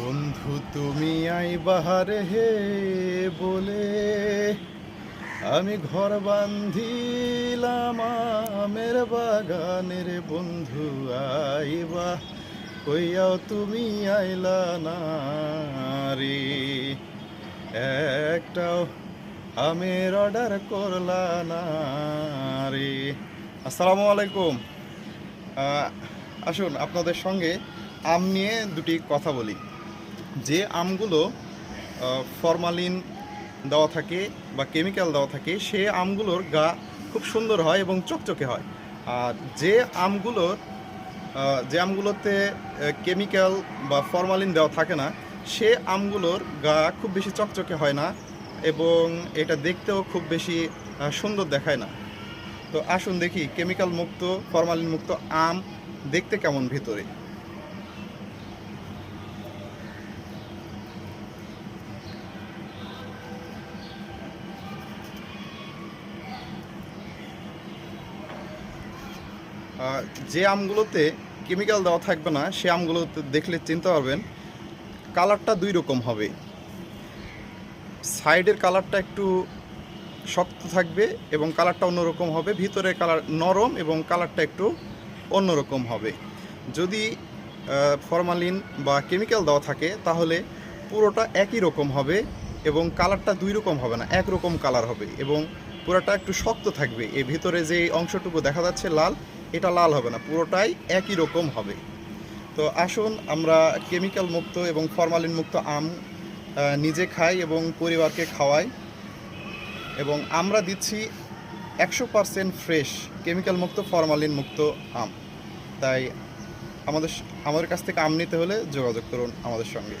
বন্ধু, তুমি আই বাহারে হে বলে। আমি ঘর বান্ধিলাম আমের বাগানের বন্ধু আইবা কইয়াও তুমি আইলা না রে একটাও আমের অর্ডার করলা না রে আসসালামু আলাইকুম। আসুন আপনাদের সঙ্গে আম নিয়ে দুটি কথা বলি। যে আমগুলো ফরমালিন দেওয়া থাকে বা কেমিক্যাল দেওয়া থাকে, সে আমগুলোর গা খুব সুন্দর হয় এবং চকচকে হয়। আর যে আমগুলোর যে আমগুলোতে কেমিক্যাল বা ফরমালিন দেওয়া থাকে না, সে আমগুলোর গা খুব বেশি চকচকে হয় না এবং এটা দেখতেও খুব বেশি সুন্দর দেখায় না। তো আসুন দেখি, কেমিক্যাল মুক্ত, ফরমালিন মুক্ত আম দেখতে কেমন ভিতরে? যে আমগুলোতে কেমিক্যাল দেওয়া থাকবে না, সে আমগুলোতে দেখলে চিনতে পারবেন কালারটা দুই রকম হবে। সাইডের কালারটা একটু শক্ত থাকবে এবং কালারটা অন্যরকম হবে, ভিতরের কালার নরম এবং কালারটা একটু অন্যরকম হবে। যদি ফরমালিন বা কেমিক্যাল দেওয়া থাকে, তাহলে পুরোটা একই রকম হবে এবং কালারটা দুই রকম হবে না একরকম কালার হবে এবং পুরোটা একটু শক্ত থাকবে। এর ভিতরে যে অংশটুকু দেখা যাচ্ছে লাল, এটা লাল হবে না, পুরোটাই একই রকম হবে। তো আসুন, আমরা কেমিক্যাল মুক্ত এবং ফরমালিন মুক্ত আম নিজে খাই এবং পরিবারকে খাওয়াই। এবং আমরা দিচ্ছি একশো পারসেন্ট ফ্রেশ, কেমিক্যাল মুক্ত, ফরমালিন মুক্ত আম। তাই আমাদের আমাদের কাছ থেকে আম নিতে হলে যোগাযোগ করুন আমাদের সঙ্গে।